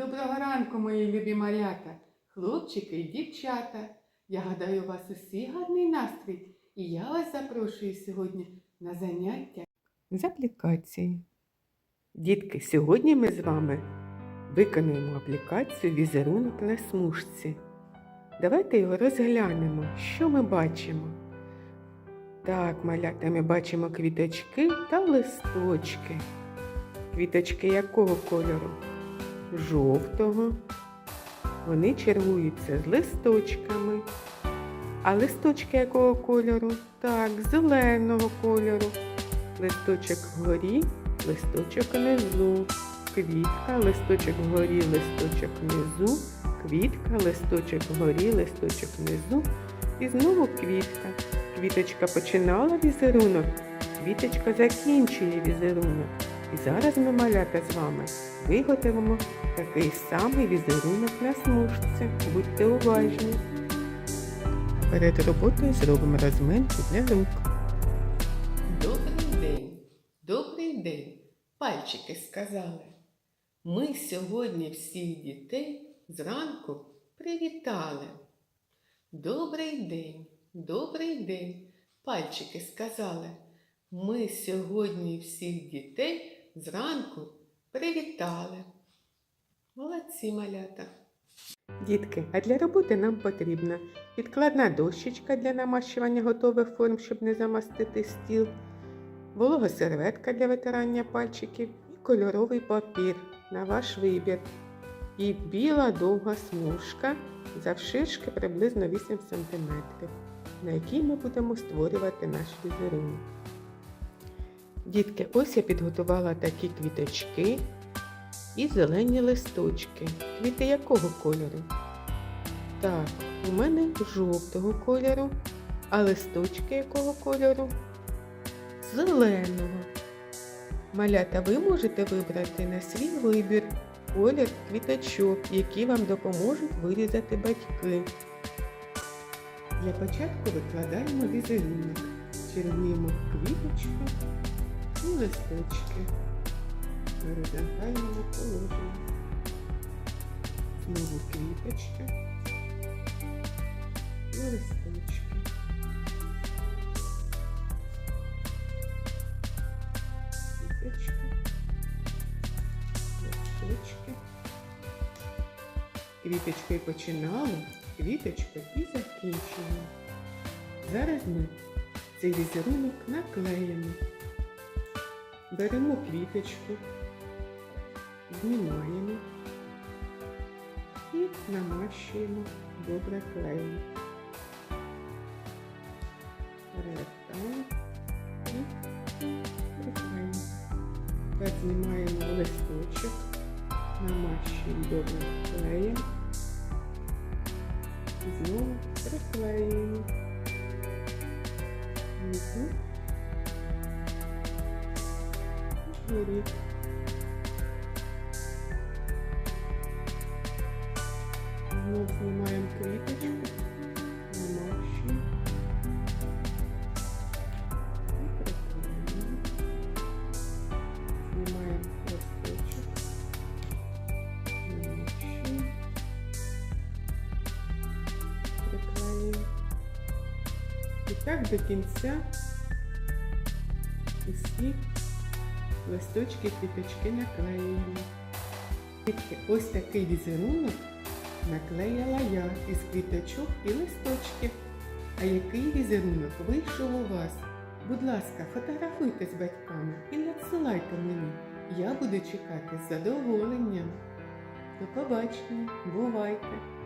Доброго ранку, мої любі малята, хлопчики і дівчата. Я гадаю, у вас усі гарний настрій, і я вас запрошую сьогодні на заняття з аплікації. Дітки, сьогодні ми з вами виконуємо аплікацію візерунок на смужці. Давайте його розглянемо, що ми бачимо. Так, малята, ми бачимо квіточки та листочки. Квіточки якого кольору? Жовтого. Вони чергуються з листочками. А листочки якого кольору? Так, зеленого кольору. Листочок вгорі, листочок внизу. Квітка, листочок вгорі, листочок внизу. Квітка, листочок вгорі, листочок внизу. І знову квітка. Квіточка починала візерунок, квіточка закінчує візерунок. І зараз ми малята з вами виготовимо такий самий візерунок на смужці. Будьте уважні. Перед роботою зробимо розминку для рук. Добрий день, добрий день, пальчики сказали. Ми сьогодні всіх дітей зранку привітали. Добрий день, добрий день, пальчики сказали. Ми сьогодні всіх дітей зранку привітали. Молодці малята. Дітки, а для роботи нам потрібна підкладна дощечка для намащування готових форм, щоб не замастити стіл, волога серветка для витирання пальчиків і кольоровий папір на ваш вибір. І біла довга смужка завширшки приблизно 8 см, на якій ми будемо створювати наш візерунок. Дітки, ось я підготувала такі квіточки і зелені листочки. Квіти якого кольору? Так, у мене жовтого кольору, а листочки якого кольору? Зеленого. Малята, ви можете вибрати на свій вибір колір квіточок, які вам допоможуть вирізати батьки. Для початку викладаємо візерунок. Чергуємо квіточку і листочки. Горизонтальному положенні. Знову квіточки і листочки. Квіточки, листочки. Квіточкою починали, квіточкою і закінчили. Зараз ми цей візерунок наклеїмо. Беремо квіточку, знімаємо і намащуємо добре клеєм. Перевертаємо і приклеїмо. Знімаємо листочок, намащуємо добре клеєм і знову приклеюємо. Внизу вгорі. Знов знімаємо квіточку, намащуємо і приклеїмо. Знімаємо листочок, намащуємо, приклеїмо. І так до кінця усі листочки, квіточки наклеюємо. Ось такий візерунок наклеїла я із квіточок і листочків. А який візерунок вийшов у вас? Будь ласка, фотографуйте з батьками і надсилайте мені. Я буду чекати з задоволенням. До побачення, бувайте!